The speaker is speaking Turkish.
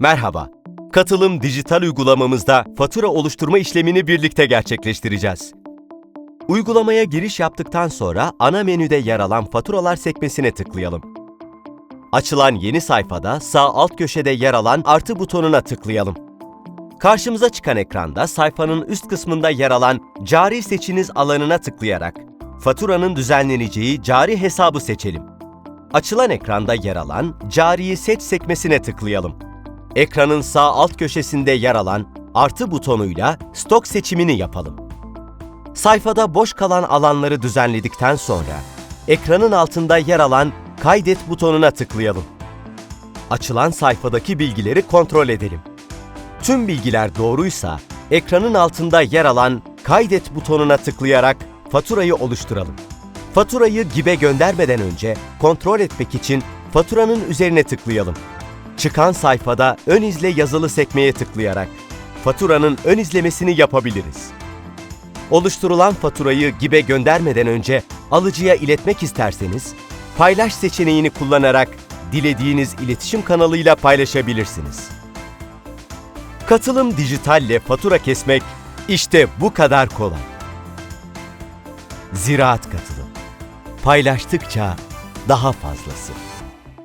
Merhaba. Katılım dijital uygulamamızda fatura oluşturma işlemini birlikte gerçekleştireceğiz. Uygulamaya giriş yaptıktan sonra ana menüde yer alan faturalar sekmesine tıklayalım. Açılan yeni sayfada sağ alt köşede yer alan artı butonuna tıklayalım. Karşımıza çıkan ekranda sayfanın üst kısmında yer alan cari seçiniz alanına tıklayarak faturanın düzenleneceği cari hesabı seçelim. Açılan ekranda yer alan Cariyi Seç sekmesine tıklayalım. Ekranın sağ alt köşesinde yer alan artı butonuyla stok seçimini yapalım. Sayfada boş kalan alanları düzenledikten sonra ekranın altında yer alan Kaydet butonuna tıklayalım. Açılan sayfadaki bilgileri kontrol edelim. Tüm bilgiler doğruysa ekranın altında yer alan Kaydet butonuna tıklayarak faturayı oluşturalım. Faturayı GİB'e göndermeden önce kontrol etmek için faturanın üzerine tıklayalım. Çıkan sayfada Ön izle yazılı sekmeye tıklayarak faturanın ön izlemesini yapabiliriz. Oluşturulan faturayı GİB'e göndermeden önce alıcıya iletmek isterseniz, paylaş seçeneğini kullanarak dilediğiniz iletişim kanalıyla paylaşabilirsiniz. Katılım dijitalle fatura kesmek işte bu kadar kolay. Ziraat katılım. Paylaştıkça daha fazlası.